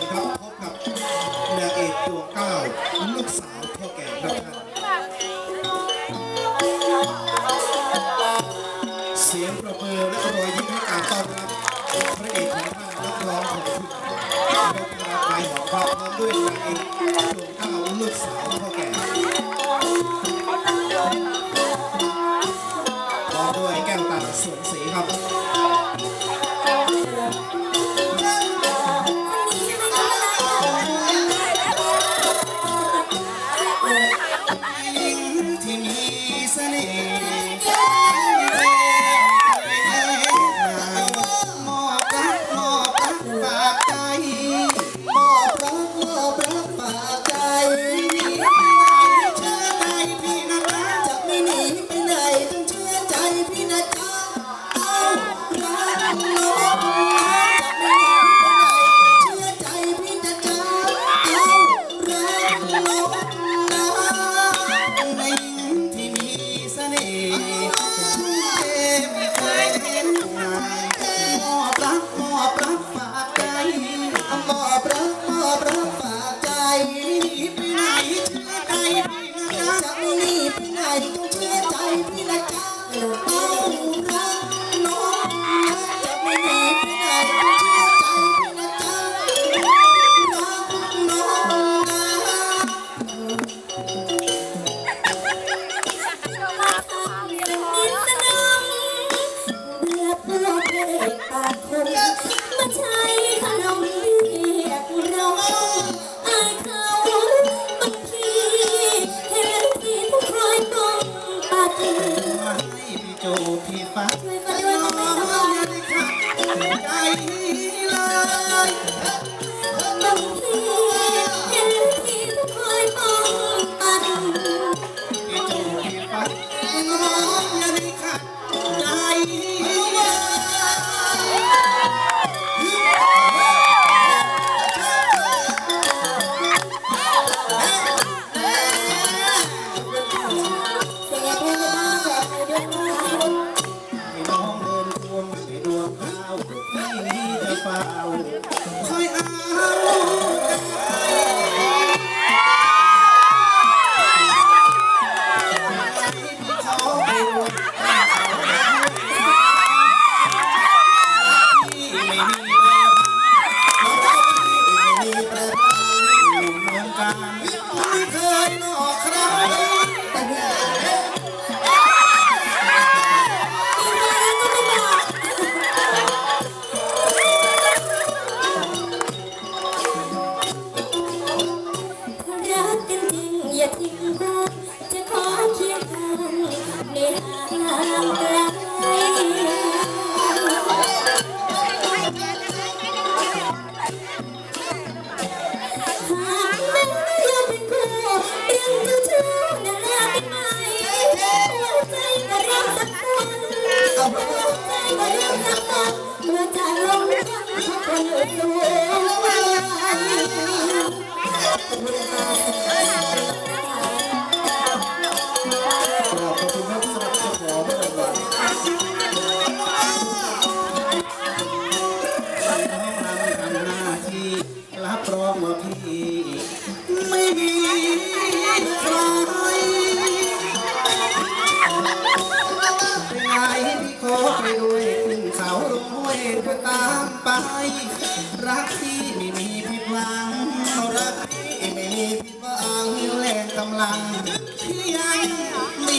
ญครับพบกับนางเอกดวงเก้าลูกสาวพ่อแก่ครับท่าเสียงประเมินและรอยยิ้มให้การต้อนรับพระเอกของท่านนักร้องของคุณคนรับไม้หอมครับพร้อมด้วยนางเอกดวงเก้าลูกสาวพ่อแก่พร้อมด้วยแก้วตาสวนสีครับ สู่พี่ฟ้าไม่ต้องเรียนค่ะใจเลย Thank you. ตามไป รักที่ไม่มีผิดหวังรักที่ไม่มีผิดหวังแรงกำลังที่ยังมี